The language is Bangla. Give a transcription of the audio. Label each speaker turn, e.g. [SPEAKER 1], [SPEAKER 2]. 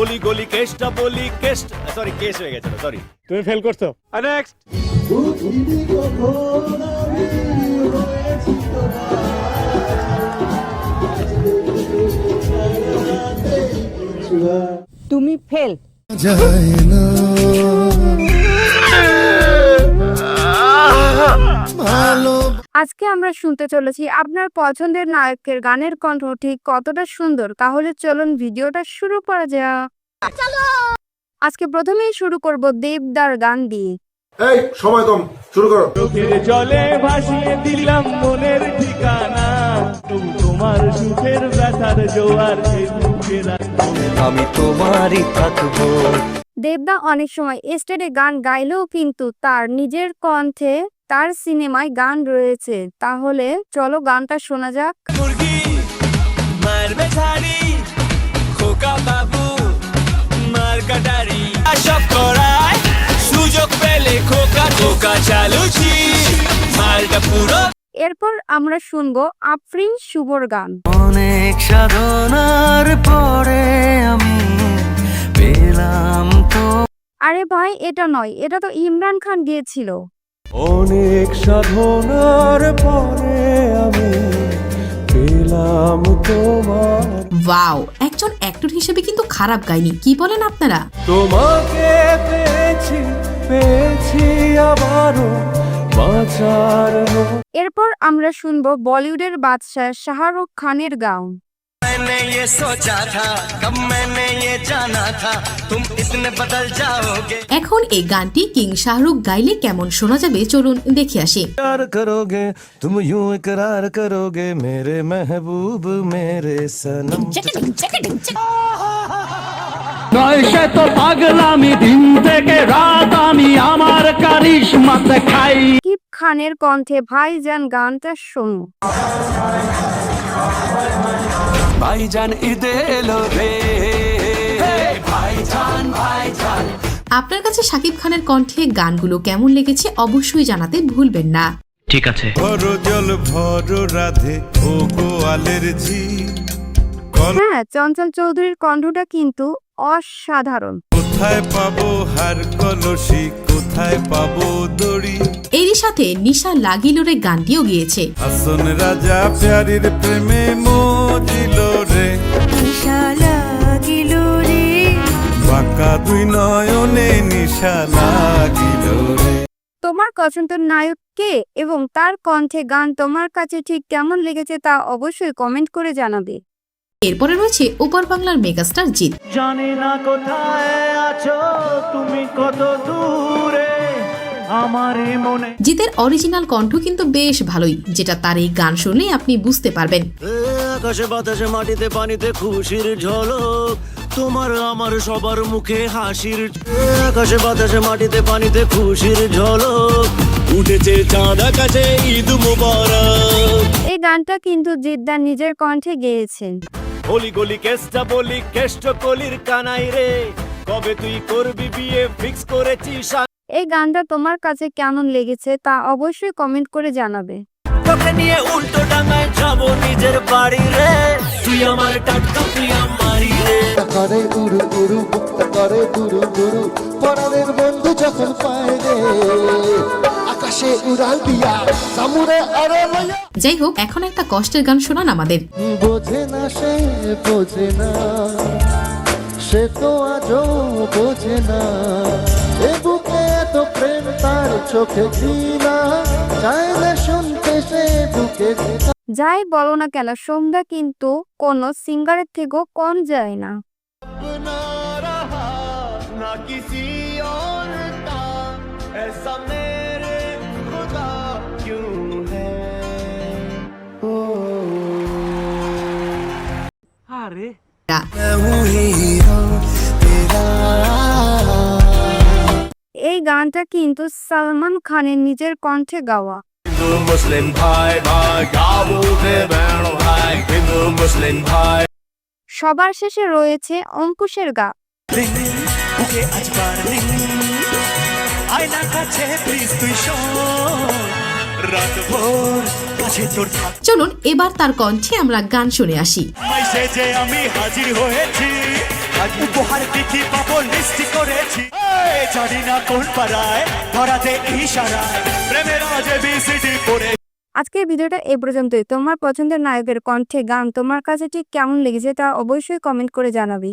[SPEAKER 1] অলি গলি কেসটা বলি কেস্ট সরি কেস হয়ে গেছিল সরি
[SPEAKER 2] তুমি ফেল করছ। নেক্সট
[SPEAKER 3] তুমি ফেল আজকে আমরা শুনতে চলেছি আপনার পছন্দের নায়কের গানের কণ্ঠ ঠিক কতটা সুন্দর? তাহলে চলুন ভিডিওটা শুরু করা যাক। আজকে প্রথমেই শুরু করব দেবদার গান দিয়ে
[SPEAKER 4] এই সময় কম শুরু করো।
[SPEAKER 2] চোখের জলে ভাসিয়ে দিলাম মনের ঠিকানা। তবু তোমার সুখের ব্যথার জোয়ার
[SPEAKER 5] আমি তোমারই থাকব।
[SPEAKER 3] দেবদা অনেক সময় স্টেজে গান গাইলেও কিন্তু তার নিজের কণ্ঠে তার সিনেমায় গান রয়েছে। তাহলে চলো গানটা শোনা যাক।
[SPEAKER 5] মুরগি মারবে ছাড়ি খোকা বাবু সব করায় সুযোগ পেলে খোকা খোকা চালুছি মালটা পুরো
[SPEAKER 3] এরপর আমরা শুনব আফরিন শুভর গান।
[SPEAKER 5] অনেক সাধনার পরে আমি পেলাম তো
[SPEAKER 3] আরে ভাই এটা নয় এটা তো ইমরান খান গিয়েছিল।
[SPEAKER 2] অনেক সাধনার পরে আমি পেলাম তোমার
[SPEAKER 6] ওয়াও একজন অ্যাক্টর হিসেবে কিন্তু খারাপ গায়নি কি বলেন আপনারা?
[SPEAKER 2] তোমাকে পেয়েছি পেয়েছি আবারও বাঁচার
[SPEAKER 3] এরপর আমরা শুনব বলিউডের বাদশাহ শাহরুখ খানের গান।
[SPEAKER 5] मैंने ये सोचा था कब मैंने ये जाना था तुम इतने बदल जाओगे
[SPEAKER 6] এখন এই গানটি কিং শাহরুখ গাইলে কেমন শোনা যাবে চলুন দেখে আসি
[SPEAKER 7] प्यार करोगे तुम यूं इकरार करोगे मेरे महबूब मेरे सनम
[SPEAKER 8] নয় সে তো পাগলামি দিন থেকে রাত আমি আমার কারিশমাতে খাই
[SPEAKER 3] কিপ খানের কণ্ঠে ভাইজান গানটা শোনো
[SPEAKER 5] ভাইজান ঈদে এলো রে। ভাইজান ভাইজান।
[SPEAKER 6] আপনার কাছে শাকিব খানের কণ্ঠে গানগুলো কেমন লেগেছে অবশ্যই জানাতে ভুলবেন না।
[SPEAKER 7] ভর জল ভর রাধে ও গোয়ালের ঝি।
[SPEAKER 3] হ্যাঁ চঞ্চল চৌধুরীর কণ্ঠটা কিন্তু অসাধারণ।
[SPEAKER 7] কোথায় পাবো? হার কলসি কোথায় পাবো? দড়ি।
[SPEAKER 6] এরই সাথে নিশা লাগিলোরে গানটিও গিয়েছে।
[SPEAKER 7] হাসন রাজা প্যারির প্রেমে মজিল রে। বাঁকা দুই নয়নে নিশা লাগিল রে।
[SPEAKER 3] তোমার পছন্দের নায়ক কে এবং তার কণ্ঠে গান তোমার কাছে ঠিক কেমন লেগেছে তা অবশ্যই কমেন্ট করে জানাবে।
[SPEAKER 6] এরপরে রয়েছে ওপার বাংলার মেগাস্টার জিৎ।
[SPEAKER 2] জানি না কোথায় আছো তুমি কত দূরে আমার মনে।
[SPEAKER 6] জিতের অরিজিনাল কণ্ঠ কিন্তু বেশ ভালোই যেটা তার এই গান শুনলেই আপনি বুঝতে পারবেন।
[SPEAKER 5] আকাশে বাতাসে মাটিতে পানিতে খুশির ঝলক তোমার আমার সবার মুখে হাসির আকাশে বাতাসে মাটিতে পানিতে খুশির ঝলক উঠেছে চাঁদ আকাশে ঈদ মুবারক।
[SPEAKER 3] এই গানটা কিন্তু জিদ্দা নিজের কণ্ঠে গেয়েছেন।
[SPEAKER 1] অলি গলি কেসটা বলি কেষ্ট কলির কানাই রে। কবে তুই করবি বিয়ে? ফিক্স করেছিস
[SPEAKER 3] এই গানটা তোমার কাছে কেমন লেগেছে তা অবশ্যই কমেন্ট করে জানাবে।
[SPEAKER 5] তোকে নিয়ে উল্টো ডাঙায় যাব নিজের বাড়ি রে। তুই আমার টাটকা তুই আমারই রে।
[SPEAKER 4] করে উড়ু উড়ু করে দুরু দুরু। পরাণের বন্ধু যখন পায় রে। আকাশে উড়াল দিয়া সামুরে আরে লয়া।
[SPEAKER 6] যাই হোক এখন একটা কষ্টের গান শোনান আমাদের।
[SPEAKER 4] বোঝে না সে বোঝে না। সে তো আজও বোঝে না। এ বুকে এত প্রেম তার চোখে চাইলে শুনতে সে বুকে
[SPEAKER 3] যাই বলো না কেন সন্ধ্যা কিন্তু কোনো সিঙ্গারের থেকেও কম যায় না।
[SPEAKER 1] না কিসি
[SPEAKER 3] এই গানটা কিন্তু সালমান খানের নিজের কণ্ঠে গাওয়া
[SPEAKER 1] মুসলিম ভাই মুসলিম ভাই
[SPEAKER 3] সবার শেষে রয়েছে অঙ্কুশের গা
[SPEAKER 5] আজ আয়না কাছে প্লিজ তুই শোন
[SPEAKER 6] চলুন এবার তার কণ্ঠে আমরা গান শুনে আসি।
[SPEAKER 5] যে আমি হাজির হয়েছি।
[SPEAKER 1] উপহার কি কি পাবো লিস্ট করেছি। জানি না কোন পাড়ায় ধরাতে ইশারায়। প্রেমের আজে বিসিডি করে
[SPEAKER 3] আজকের ভিডিওটা এ পর্যন্তই। তোমার পছন্দের নায়কের কণ্ঠে গান তোমার কাছে ঠিক কেমন লেগেছে তা অবশ্যই কমেন্ট করে জানাবি।